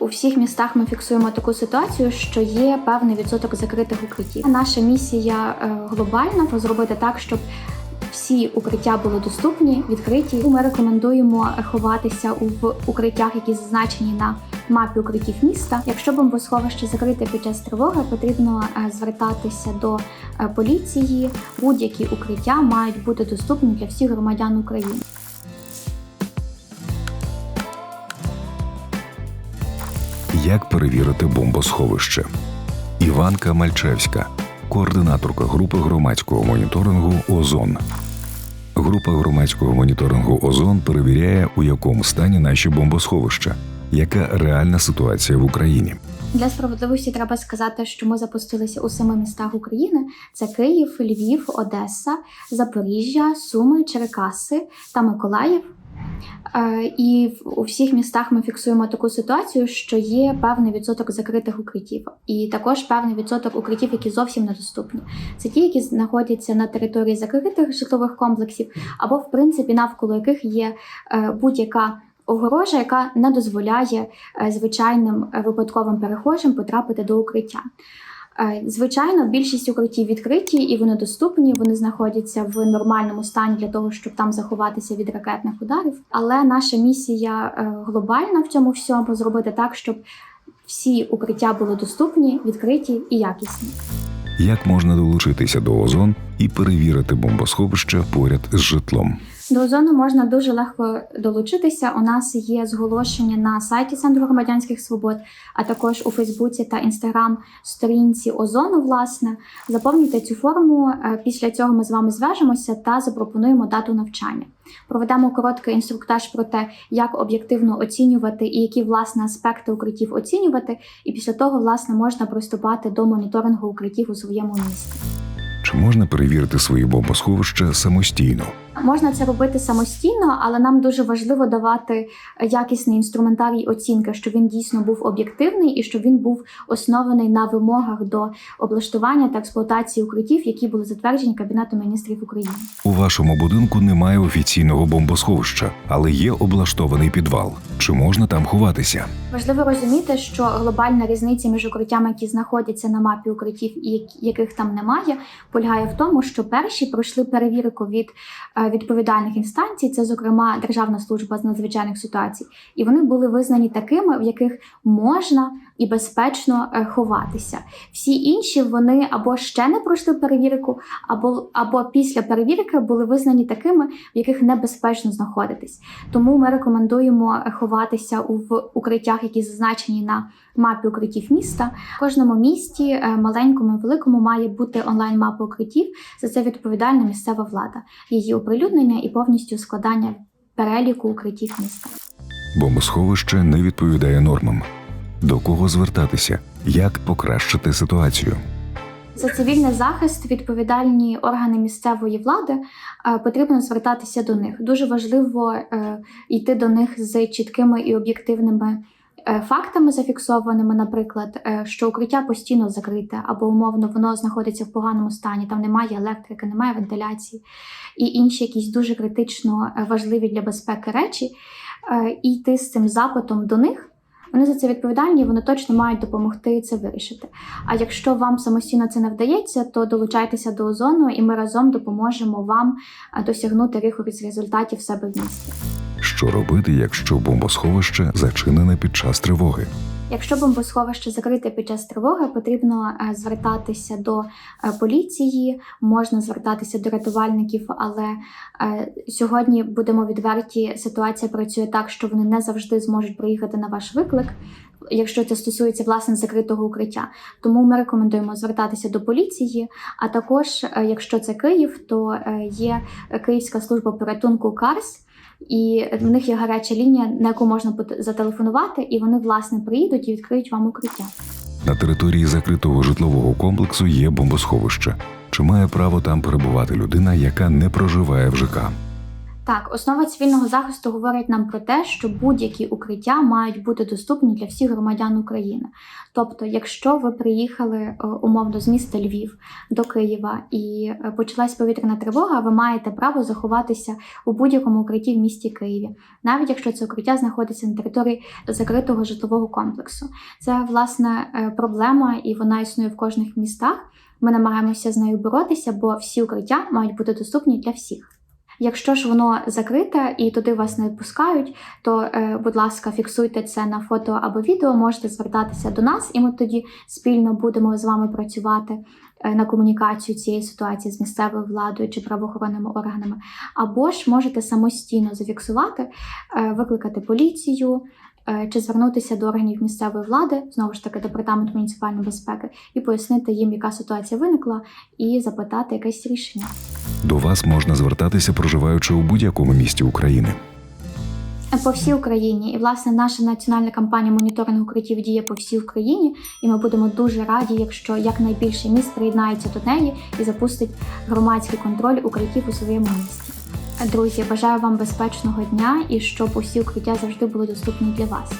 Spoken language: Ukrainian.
У всіх містах ми фіксуємо таку ситуацію, що є певний відсоток закритих укриттів. Наша місія е, глобальна зробити так, щоб всі укриття були доступні, відкриті. Ми рекомендуємо ховатися в укриттях, які зазначені на мапі укриттів міста. Якщо бомбосховище закрите під час тривоги, потрібно е, звертатися до е, поліції. Будь-які укриття мають бути доступні для всіх громадян України. Як перевірити бомбосховище? Іванка Мальчевська, координаторка групи громадського моніторингу Озон. Група громадського моніторингу Озон перевіряє, у якому стані наші бомбосховища, яка реальна ситуація в Україні. Для справедливості треба сказати, що ми запустилися у семи містах України: це Київ, Львів, Одеса, Запоріжжя, Суми, Черкаси та Миколаїв. Е, І у всіх містах ми фіксуємо таку ситуацію, що є певний відсоток закритих укриттів, і також певний відсоток укриттів, які зовсім недоступні. Це ті, які знаходяться на території закритих житлових комплексів, або в принципі навколо яких є е, будь-яка огорожа, яка не дозволяє е, звичайним випадковим перехожим потрапити до укриття. Е, Звичайно, більшість укриттів відкриті і вони доступні. Вони знаходяться в нормальному стані для того, щоб там заховатися від ракетних ударів. Але наша місія е, глобальна в цьому всьому зробити так, щоб всі укриття були доступні, відкриті і якісні. Як можна долучитися до Озон і перевірити бомбосховище поряд з житлом? До озону можна дуже легко долучитися. У нас є зголошення на сайті Центру громадянських свобод, а також у Фейсбуці та Інстаграм сторінці Озону. Власне, заповнюйте цю форму. е, Після цього ми з вами зв'яжемося та запропонуємо дату навчання. Проведемо короткий інструктаж про те, як об'єктивно оцінювати і які власне аспекти укриттів оцінювати. І після того, власне, можна приступати до моніторингу укриттів у своєму місті. Чи можна перевірити свої бомбосховища самостійно? Можна це робити самостійно, але нам дуже важливо давати якісний інструментарій оцінки, щоб він дійсно був об'єктивний і щоб він був оснований на вимогах до облаштування та експлуатації укриттів, які були затверджені Кабінетом міністрів України. У вашому будинку немає офіційного бомбосховища, але є облаштований підвал. Чи можна там ховатися? Важливо розуміти, що глобальна різниця між укриттями, які знаходяться на мапі укриттів і яких там немає, полягає в тому, що перші пройшли перевірку від е, відповідальних інстанцій, це, зокрема, Державна служба з надзвичайних ситуацій, і вони були визнані такими, в яких можна і безпечно е, ховатися. Всі інші вони або ще не пройшли перевірку, або, або після перевірки були визнані такими, в яких небезпечно знаходитись. Тому ми рекомендуємо ховатися у в укриттях, які зазначені на мапі укриттів міста. В кожному місті, е, маленькому і великому, має бути онлайн-мапа укриттів. За це відповідальна місцева влада, її оприлюднення і повністю складання переліку укриттів міста. Бомбосховище не відповідає нормам. До кого звертатися? Як покращити ситуацію? За цивільний захист відповідальні органи місцевої влади е, потрібно звертатися до них. Дуже важливо е, йти до них з чіткими і об'єктивними е, фактами зафіксованими, наприклад, що укриття постійно закрите або умовно воно знаходиться в поганому стані, там немає електрики, немає вентиляції і інші якісь дуже критично важливі для безпеки речі, і йти з цим запитом до них. Вони за це відповідальні, вони точно мають допомогти це вирішити. А якщо вам самостійно це не вдається, то долучайтеся до озону, і ми разом допоможемо вам досягнути якихось результатів себе в місті. Що робити, якщо бомбосховище зачинене під час тривоги? Якщо бомбосховище закрите під час тривоги, потрібно е, звертатися до е, поліції, можна звертатися до рятувальників, але е, сьогодні будемо відверті. Ситуація працює так, що вони не завжди зможуть приїхати на ваш виклик. Якщо це стосується власне закритого укриття, тому ми рекомендуємо звертатися до поліції. А також, якщо це Київ, то є Київська служба порятунку КАРС, і в них є гаряча лінія, на яку можна зателефонувати, і вони власне приїдуть і відкриють вам укриття. На території закритого житлового комплексу є бомбосховище. Чи має право там перебувати людина, яка не проживає в ЖК? Так, основа цивільного захисту говорить нам про те, що будь-які укриття мають бути доступні для всіх громадян України. Тобто, якщо ви приїхали е, умовно з міста Львів до Києва і е, почалась повітряна тривога, ви маєте право заховатися у будь-якому укритті в місті Києві, навіть якщо це укриття знаходиться на території закритого житлового комплексу. Це власне е, проблема, і вона існує в кожних містах. Ми намагаємося з нею боротися, бо всі укриття мають бути доступні для всіх. Якщо ж воно закрите і туди вас не пускають, то, е, будь ласка, фіксуйте це на фото або відео, можете звертатися до нас, і ми тоді спільно будемо з вами працювати е, на комунікацію цієї ситуації з місцевою владою чи правоохоронними органами. Або ж можете самостійно зафіксувати, е, викликати поліцію. Чи звернутися до органів місцевої влади, знову ж таки, департамент муніципальної безпеки, і пояснити їм, яка ситуація виникла, і запитати якесь рішення. До вас можна звертатися, проживаючи у будь-якому місті України. по всій Україні. І власне наша національна кампанія моніторингу укриттів діє по всій Україні, і ми будемо дуже раді, якщо якнайбільше міст приєднається до неї і запустить громадський контроль укриттів у своєму місті. Друзі, бажаю вам безпечного дня і щоб усі укриття завжди були доступні для вас.